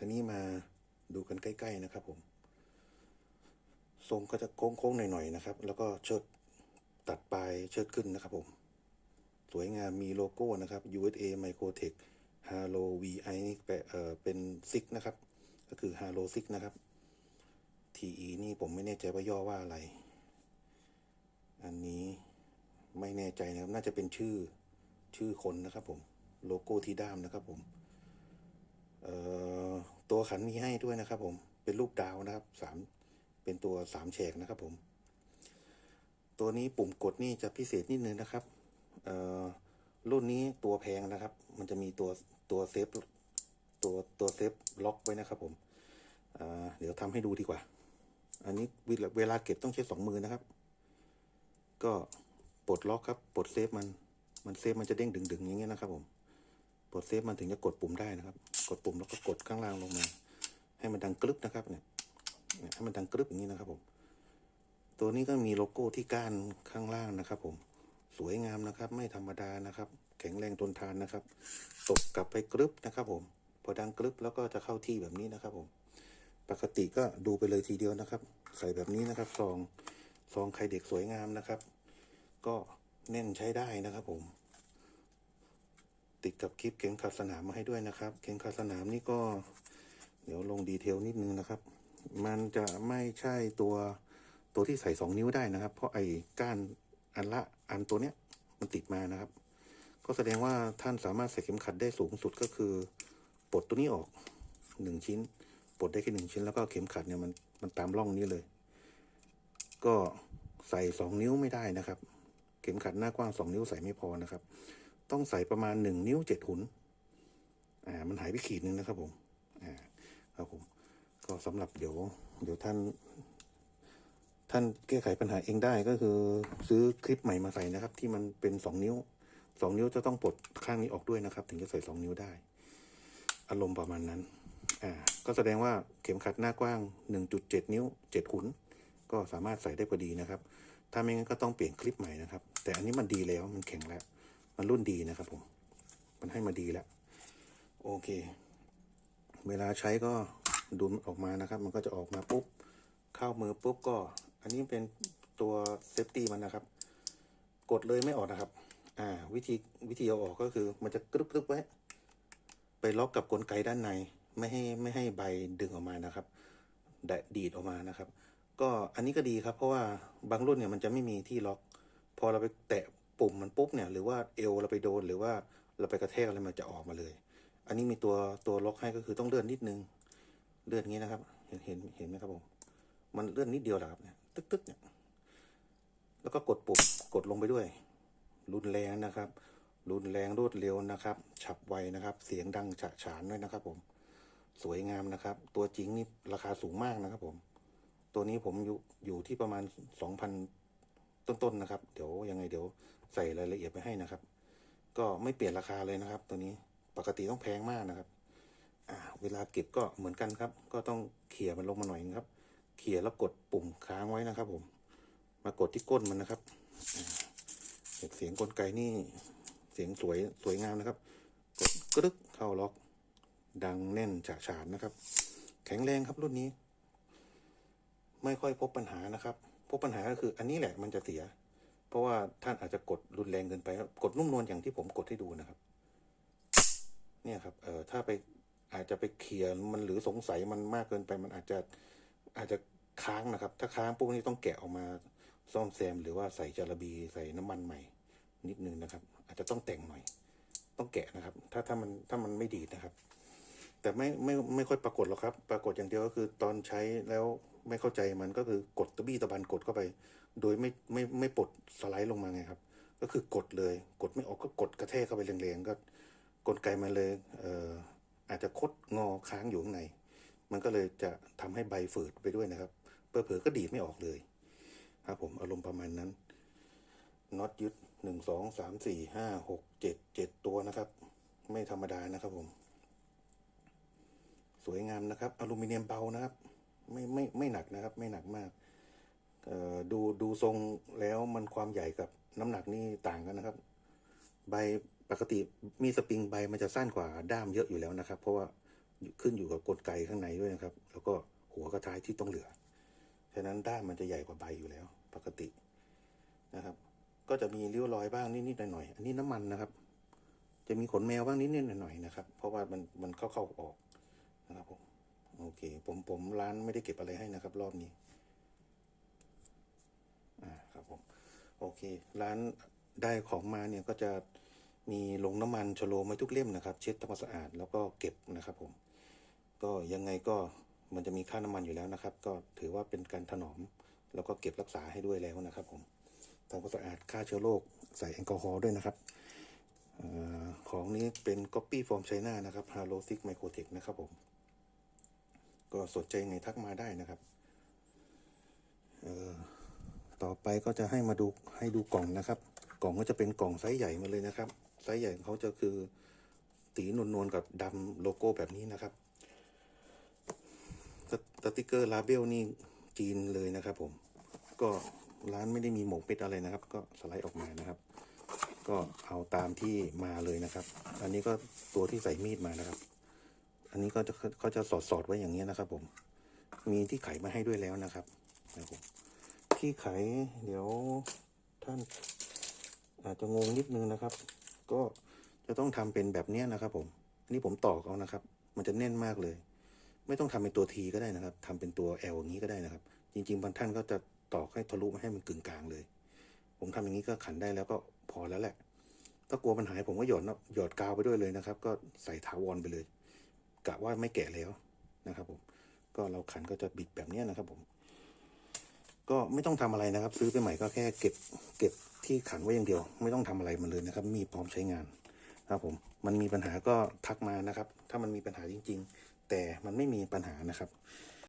ทีนี้มาดูกันใกล้ ๆ นะครับ ผม ทรงก็จะโค้งๆหน่อยๆนะครับ แล้วก็เชิดตัดปลายเชิดขึ้นนะครับ ผม สวยงามมีโลโก้นะครับ USA Microtech Halo VI นี่แปลเอ่อเป็นซิกนะครับ ก็คือ Halo ซิกนะครับ TE นี่ผมไม่แน่ใจว่าย่อว่าอะไร อันนี้ไม่แน่ใจนะครับ น่าจะเป็นชื่อชื่อคนนะครับ ผม โลโก้ที่ด้ามนะครับ ผม ตัวขันมีให้ด้วยนะครับ ผมเป็นรูปดาวนะครับสามเป็นตัวสามแฉกนะครับผม ตัวนี้ปุ่มกดนี่จะพิเศษนิดนึงนะครับรุ่นนี้ตัวแพงนะครับ มันจะมีตัวตัวเซฟตัวตัวเซฟล็อกไว้นะครับผมเดี๋ยวทำให้ดูดีกว่า อันนี้เวลาเวลาเก็บต้องใช้สองมือนะครับ ก็ปลดล็อกครับ ปลดเซฟมัน มันเซฟมันจะเด้งดึงๆอย่างเงี้ยนะครับผม ปลดเซฟมันถึงจะกดปุ่มได้นะครับ กดปุ่มแล้วก็กดข้างล่างลงมา ให้มันดังกรึบนะครับเนี่ยเนี่ยให้มันดังกรึบอย่างนี้นะครับผม ตัวนี้ก็มีโลโก้ที่ก้านข้างล่างนะครับ ผมสวยงามนะครับ ไม่ธรรมดานะครับ แข็งแรงทนทานนะครับ ตกกลับไปกรึบนะครับ ผม พอดังกรึบแล้วก็จะเข้าที่แบบนี้นะครับ ผม ปกติก็ดูไปเลยทีเดียวนะครับ ใส่แบบนี้นะครับซองซองไข่เด็กสวยงามนะครับ ก็แน่นใช้ได้นะครับ ผม ติดกับคลิปเข็มขัดสนามมาให้ด้วยนะครับ เข็มขัดสนามนี่ก็ เดี๋ยวลงดีเทลนิดนึงนะครับ มันจะไม่ใช่ตัวตัวที่ใส่สองนิ้วได้นะครับ เพราะไอ้ก้านอันละอันตัวเนี้ยมันติดมานะครับ ก็แสดงว่าท่านสามารถใส่เข็มขัดได้สูงสุดก็คือปลดตัวนี้ออกหนึ่งชิ้นปลดได้แค่หนึ่งชิ้นแล้วก็เข็มขัดเนี่ยมันมันตามร่องนี้เลย ก็ใส่สองนิ้วไม่ได้นะครับ เข็มขัดหน้ากว้างสองนิ้วใส่ไม่พอนะครับ ต้องใส่ประมาณหนึ่งนิ้วเจ็ดหุนอ่า มันหายไปขีดหนึ่งนะครับผม อ่า ครับผม ก็สำหรับเดี๋ยว เดี๋ยวท่าน ท่านแก้ไขปัญหาเองได้ก็คือ ซื้อคลิปใหม่มาใส่นะครับ ที่มันเป็นสองนิ้วสองนิ้วจะต้องปลดข้างนี้ออกด้วยนะครับ ถึงจะใส่สองนิ้วได้ อารมณ์ประมาณนั้น อ่า ก็แสดงว่าเข็มขัดหน้ากว้างหนึ่งจุดเจ็ดนิ้วเจ็ดขุน ก็สามารถใส่ได้พอดีนะครับ ถ้าไม่งั้นก็ต้องเปลี่ยนคลิปใหม่นะครับ แต่อันนี้มันดีแล้วมันแข็งแล้ว มันรุ่นดีนะครับผม มันให้มาดีแล้ว โอเค เวลาใช้ก็ดูนออกมานะครับ มันก็จะออกมาปุ๊บ เข้ามือปุ๊บก็ อันนี้เป็นตัวเซฟตี้มันนะครับ กดเลยไม่ออกนะครับ อ่า วิธีวิธีเอาออกก็คือ มันจะกรึบกรึบไว้ ไปล็อกกับกลไกด้านใน ไม่ให้ไม่ให้ใบดึงออกมานะครับแดะดีดออกมานะครับ ก็อันนี้ก็ดีครับ เพราะว่าบางรุ่นเนี่ยมันจะไม่มีที่ล็อก พอเราไปแตะ ปุ่มมันปุ๊บเนี่ยหรือว่าเอวเราไปโดนหรือว่าเราไปกระแทกอะไรมันจะออกมาเลย อันนี้มีตัวตัวล็อกให้ก็คือต้องเลื่อนนิดนึงเลื่อนอย่างนี้นะครับ เห็นเห็นเห็นไหมครับผมมันเลื่อนนิดเดียวแหละครับเนี่ยตึ๊กตึ๊กเนี่ยแล้วก็กดปุ่มกดลงไปด้วย รุนแรงนะครับ รุนแรงรวดเร็วนะครับ ฉับไวนะครับ เสียงดังฉะฉานด้วยนะครับ ผม สวยงามนะครับ ตัวจริงนี่ราคาสูงมากนะครับ ผม ตัวนี้ผมอยู่อยู่ที่ประมาณสองพัน ต้นๆนะครับ เดี๋ยวยังไงเดี๋ยวใส่รายละเอียดไปให้นะครับ ก็ไม่เปลี่ยนราคาเลยนะครับ ตัวนี้ปกติต้องแพงมากนะครับเวลาเก็บก็เหมือนกันครับ ก็ต้องเขี่ยมันลงมาหน่อยครับ เขี่ยแล้วกดปุ่มค้างไว้นะครับ ผม มากดที่ก้นมันนะครับเสียงกลไกนี่เสียงสวยสวยงามนะครับ กดกรึกเข้าล็อก ดังแน่นฉะฉานนะครับ แข็งแรงครับรุ่นนี้ ไม่ค่อยพบปัญหานะครับ พบปัญหาก็คืออันนี้แหละมันจะเสีย เพราะว่าท่านอาจจะกดรุนแรงเกินไปกดนุ่มนวลอย่างที่ผมกดให้ดูนะครับ เนี่ยครับเอ่อถ้าไปอาจจะไปเขี่ยมันหรือสงสัยมันมากเกินไป มันอาจจะอาจจะค้างนะครับ ถ้าค้างปุ๊บนี่ต้องแกะออกมาซ่อมแซมหรือว่าใส่จาระบีใส่น้ำมันใหม่ นิดนึงนะครับ อาจจะต้องแต่งหน่อย ต้องแกะนะครับ ถ้าถ้ามันถ้ามันไม่ดีนะครับ แต่ไม่ไม่ไม่ค่อยปรากฏหรอกครับ ปรากฏอย่างเดียวก็คือตอนใช้แล้วไม่เข้าใจมันก็คือกดตะบี้ตะบันกดเข้าไป โดยไม่ไม่ไม่ปลดสไลด์ลงมาไงครับ ก็คือกดเลย กดไม่ออกก็กดกระแทกเข้าไปแรงๆก็กลไกมันเลยเอ่ออาจจะคดงอค้างอยู่ข้างใน มันก็เลยจะทำให้ใบฝืดไปด้วยนะครับเผลอๆก็ดีดไม่ออกเลยครับผมอารมณ์ประมาณนั้นน็อตยึดหนึ่งสองสามสี่ห้าหกเจ็ดเจ็ดตัวนะครับ ไม่ธรรมดานะครับผม สวยงามนะครับ อลูมิเนียมเบานะครับ ไม่ไม่ไม่หนักนะครับ ไม่หนักมากเอ่อดูดูทรงแล้วมันความใหญ่กับน้ำหนักนี่ต่างกันนะครับ ใบปกติมีสปริงใบมันจะสั้นกว่าด้ามเยอะอยู่แล้วนะครับ เพราะว่าขึ้นอยู่กับกลไกข้างในด้วยนะครับ แล้วก็หัวกระท้ายที่ต้องเหลือ ฉะนั้นด้ามมันจะใหญ่กว่าใบอยู่แล้ว ปกตินะครับ ก็จะมีริ้วรอยบ้างนิดๆหน่อยๆอันนี้น้ำมันนะครับ จะมีขนแมวบ้างนิดๆหน่อยๆนะครับ เพราะว่ามันมันเข้าเข้าออก นะครับผมโอเค ผมผมร้านไม่ได้เก็บอะไรให้นะครับ รอบนี้อ่าครับผมโอเค ร้านได้ของมาเนี่ยก็จะมีลงน้ำมันชโลมไว้ทุกเล่มนะครับ เช็ดทำความสะอาดแล้วก็เก็บนะครับ ผม ก็ยังไงก็มันจะมีค่าน้ำมันอยู่แล้วนะครับ ก็ถือว่าเป็นการถนอม แล้วก็เก็บรักษาให้ด้วยแล้วนะครับ ผมทำความสะอาดฆ่าเชื้อโรคใส่แอลกอฮอล์ด้วยนะครับอของนี้เป็น Copy from China นะครับ h a l o s i c Microtech นะครับผม ก็สนใจไงทักมาได้นะครับ เออต่อไปก็จะให้มาดูให้ดูกล่องนะครับ กล่องก็จะเป็นกล่องไซส์ใหญ่มาเลยนะครับ ไซส์ใหญ่ของเขาจะคือสีนวลๆกับดำโลโก้แบบนี้นะครับสติกเกอร์ลาเบลนี่จีนเลยนะครับ ผม ก็ร้านไม่ได้มีหมกเป็ดอะไรนะครับ ก็สไลด์ออกมานะครับ ก็เอาตามที่มาเลยนะครับ อันนี้ก็ตัวที่ใส่มีดมานะครับ อันนี้ก็จะเขาจะสอดสอดไว้อย่างนี้นะครับ ผม มีที่ไขมาให้ด้วยแล้วนะครับนะครับผมที่ไขเดี๋ยวท่านอาจจะงงนิดนึงนะครับ ก็จะต้องทำเป็นแบบเนี้ยนะครับ ผม อันนี้ผมตอกเอานะครับ มันจะแน่นมากเลย ไม่ต้องทำเป็นตัวทีก็ได้นะครับทำเป็นตัว L อลอย่างนี้ก็ได้นะครับ จริงๆบางท่านก็จะตอกให้ทะลุมาให้มันกึ่งกลางเลย ผมทำอย่างนี้ก็ขันได้แล้วก็พอแล้วแหละ ถ้ากลัวปัญหาผมก็หยอดนะหยอดกาวไปด้วยเลยนะครับ ก็ใส่ถาวรไปเลย กะว่าไม่แกะแล้วนะครับผมก็เราขันก็จะบิดแบบนี้นะครับผม ก็ไม่ต้องทำอะไรนะครับ ซื้อไปใหม่ก็แค่เก็บ เก็บที่ขันไว้อย่างเดียว ไม่ต้องทำอะไรมันเลยนะครับ มีพร้อมใช้งานนะครับผมมันมีปัญหาก็ทักมานะครับ ถ้ามันมีปัญหาจริง ๆ แต่มันไม่มีปัญหานะครับ